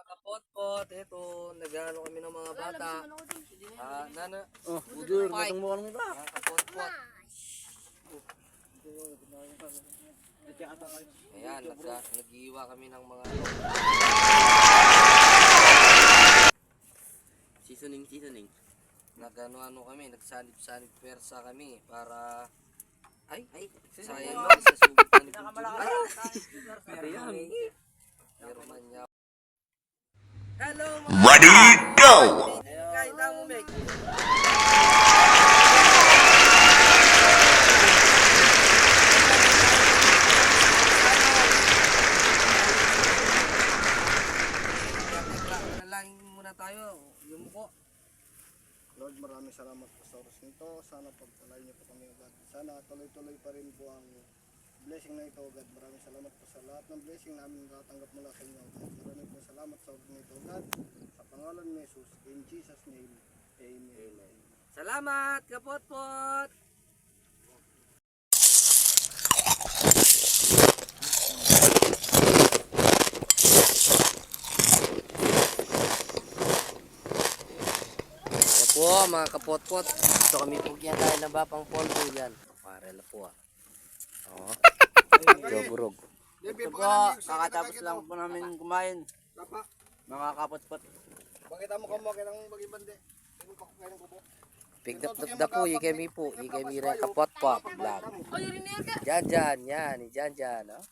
mga kapot-pot, ito, nag-ano kami ng mga bata. Ah, nana, Oh, udur, matang mo ka. mga kapot-pot. Ayan, nagsa, nag-iiwa kami ng mga. Seasoning, seasoning. Nag-ano-ano kami, nagsanib-sanib persa kami para... Ay, ay, sayang naman sa sugat na ni Bunjun. Ayan. Pero man niya. Hello, mga Ready, go! Kahit mo, Meg. Nalangin muna tayo. Yung muko. Lord, maraming salamat po sa oras nito. Sana pagpalain niyo po kami, O God. Sana tuloy-tuloy pa rin po ang blessing na ito, God. Maraming salamat po sa lahat ng blessing namin natatanggap mula sa inyo, God. Maraming po salamat sa oras nito, God. Sa pangalan ni Jesus, in Jesus' name, Amen. Salamat, kapot-pot! Po mga kapot-pot. Ito kami po yan tayo na ba pang pondo yan. Parel po ah. Oo. Joburog. Ito po, kakatapos lang po namin kumain. Mga kapot-pot. bakit mo kamo kailang bagibande? Sino pa ko kayo ng kubo? Pigdap dap da po, ikay mi po, ikay mi rin kapot po. Vlog. Diyan, diyan, yan, diyan, diyan, oh.